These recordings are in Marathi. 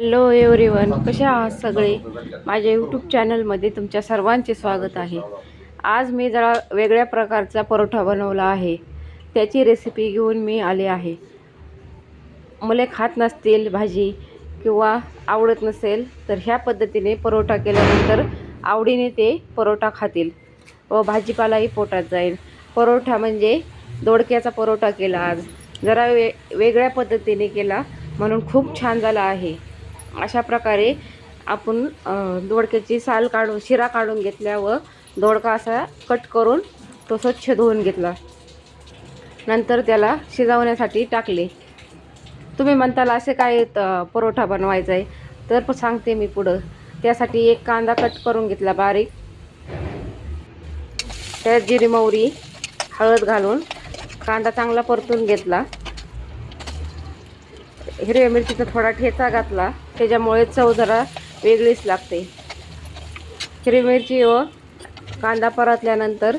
हॅलो एव्हरीवन कसे आहात सगळे? माझ्या यूट्यूब चॅनलमध्ये तुमच्या सर्वांचे स्वागत आहे. आज मी जरा वेगळ्या प्रकारचा परोठा बनवला आहे. त्याची रेसिपी घेऊन मी आले आहे. मुले खात नसतील भाजी किंवा आवडत नसेल तर ह्या पद्धतीने परोठा केल्यानंतर आवडीने ते परोठा खातील व भाजीपालाही पोटात जाईल. परोठा म्हणजे दोडक्याचा परोठा केला आज. जरा वे वेगळ्या पद्धतीने केला म्हणून खूप छान झाला आहे. अशा प्रकारे आपण दोडक्याची साल काढून शिरा काढून घेतल्या व दोडका असा कट करून तो स्वच्छ धुवून घेतला. नंतर त्याला शिजवण्यासाठी टाकले. तुम्ही म्हणताल असे काय परोठा बनवायचा आहे? तर पण सांगते मी पुढं. त्यासाठी एक कांदा कट करून घेतला बारीक. त्यात जिरी मोहरी हळद घालून कांदा चांगला परतून घेतला. हिरव्या मिरचीचा थोडा ठेचा घातला. त्याच्यामुळे चव जरा वेगळीच लागते. हिरवी मिरची व कांदा परतल्यानंतर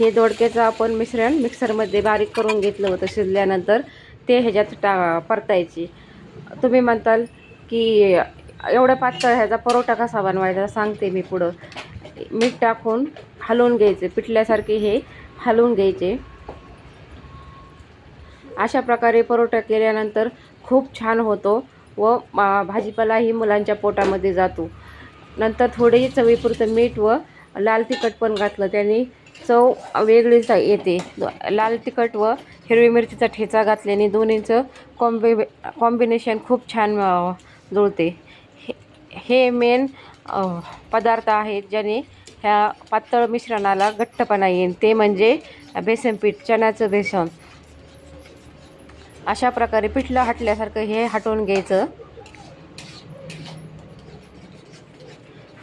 हे दोडक्याचं आपण मिश्रण मिक्सरमध्ये बारीक करून घेतलं होतं शिजल्यानंतर ते ह्याच्यात टा परतायचे. तुम्ही म्हणताल की एवढ्या पातळ ह्याचा परोठा कसा बनवायचा सांगते मी पुढं. मीठ टाकून हलवून घ्यायचे पिठल्यासारखे हे हलवून घ्यायचे. अशा प्रकारे परोठा केल्यानंतर खूप छान होतो. व मा- भाजीपालाही मुलांच्या पोटामध्ये जातो. नंतर थोडे चवीपुरतं मीठ व लाल तिखट पण घातलं त्याने चव वेगळीच येते. लाल तिखट व हिरवी मिरचीचा ठेचा घातल्याने दोन्हीचं कॉम्बि कॉम्बिनेशन खूप छान जुळते. हे हे मेन पदार्थ आहेत ज्याने ह्या पातळ मिश्रणाला घट्टपणा येईल. ते म्हणजे बेसन पीठ चण्याचं बेसन. अशा प्रकारे पिठलं हटल्यासारखं हे हटवून घ्यायचं.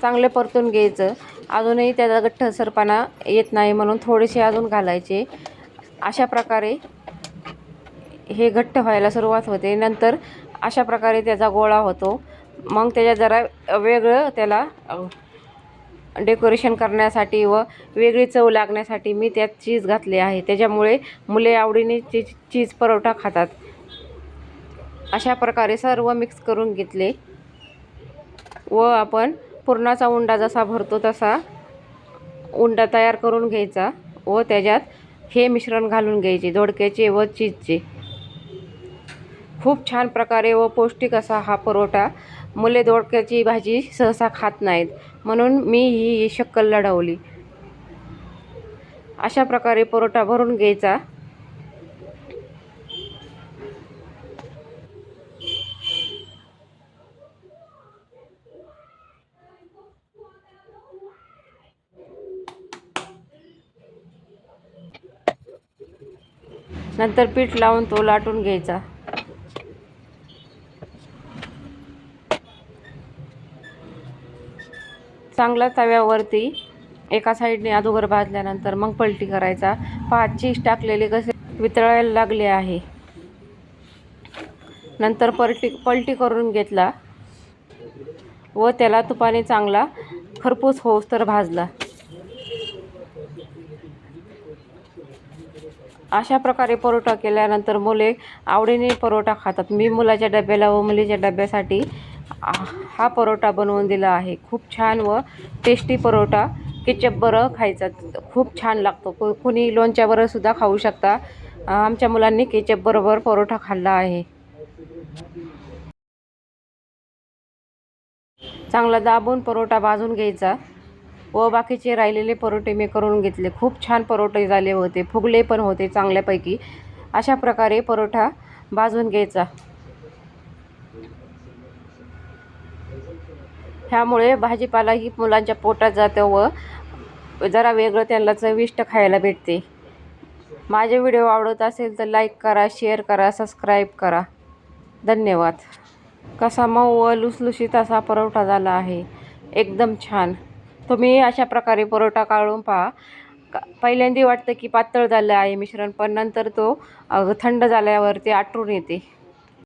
चांगलं परतून घ्यायचं. अजूनही त्याचा गठ्ठसरपणा येत नाही म्हणून थोडेसे अजून घालायचे. अशा प्रकारे हे घट्ट व्हायला सुरुवात होते. नंतर अशा प्रकारे त्याचा गोळा होतो. मग त्याच्या जरा वेगळं त्याला डेकोरेशन करण्यासाठी व वेगळी चव लागण्यासाठी मी त्यात चीज घातले आहे. त्याच्यामुळे मुले आवडीने चीज चीज परोठा खातात. अशा प्रकारे सर्व मिक्स करून घेतले. व आपण पुरणाचा उंडा जसा भरतो तसा उंडा तयार करून घ्यायचा व त्याच्यात हे मिश्रण घालून घ्यायचे दोडक्याचे व चीजचे. खूप छान प्रकारे व पौष्टिक असा हा परोठा मुले दोडक्याची भाजी सहसा खात नाहीत. म्हणून मी ही शक्कल लढवली. अशा प्रकारे परोटा भरून घ्यायचा. नंतर पीठ लावून तो लाटून घ्यायचा. चांगला तव्यावरती एका साईडने अगोदर भाजल्यानंतर मग पलटी करायचा. पाच चीज टाकलेले कसे वितळायला लागले आहे. नंतर पलटी पलटी करून घेतला व त्याला तुपाने चांगला खरपूस होऊस तर भाजला. अशा प्रकारे परोठा केल्यानंतर मुले आवडीने परोठा खातात. मी मुलाच्या डब्याला व मुलीच्या डब्यासाठी हा परोठा बनवून दिला आहे. खूप छान व टेस्टी परोठा. केचप बरं खायचा खूप छान लागतो. को कुणी लोणच्याबरोबरसुद्धा खाऊ शकता. आमच्या मुलांनी केचपबरोबर परोठा खाल्ला आहे. चांगला दाबून परोठा भाजून घ्यायचा व बाकीचे राहिलेले परोठे मी करून घेतले. खूप छान परोठे झाले होते. फुगले पण होते चांगल्यापैकी. अशा प्रकारे परोठा भाजून घ्यायचा. ह्यामुळे भाजीपालाही मुलांच्या पोटात जातो व जरा वेगळं त्यांना चविष्ट खायला भेटते. माझे व्हिडिओ आवडत असेल तर लाईक करा शेअर करा सबस्क्राईब करा. धन्यवाद. कसा मऊ व लुसलुशीत असा परोठा झाला आहे. एकदम छान. तुम्ही अशा प्रकारे परोठा काढून पहा. का- पहिल्यांदा वाटतं की पातळ झालं आहे मिश्रण पण नंतर तो थंड झाल्यावरती आटून येते.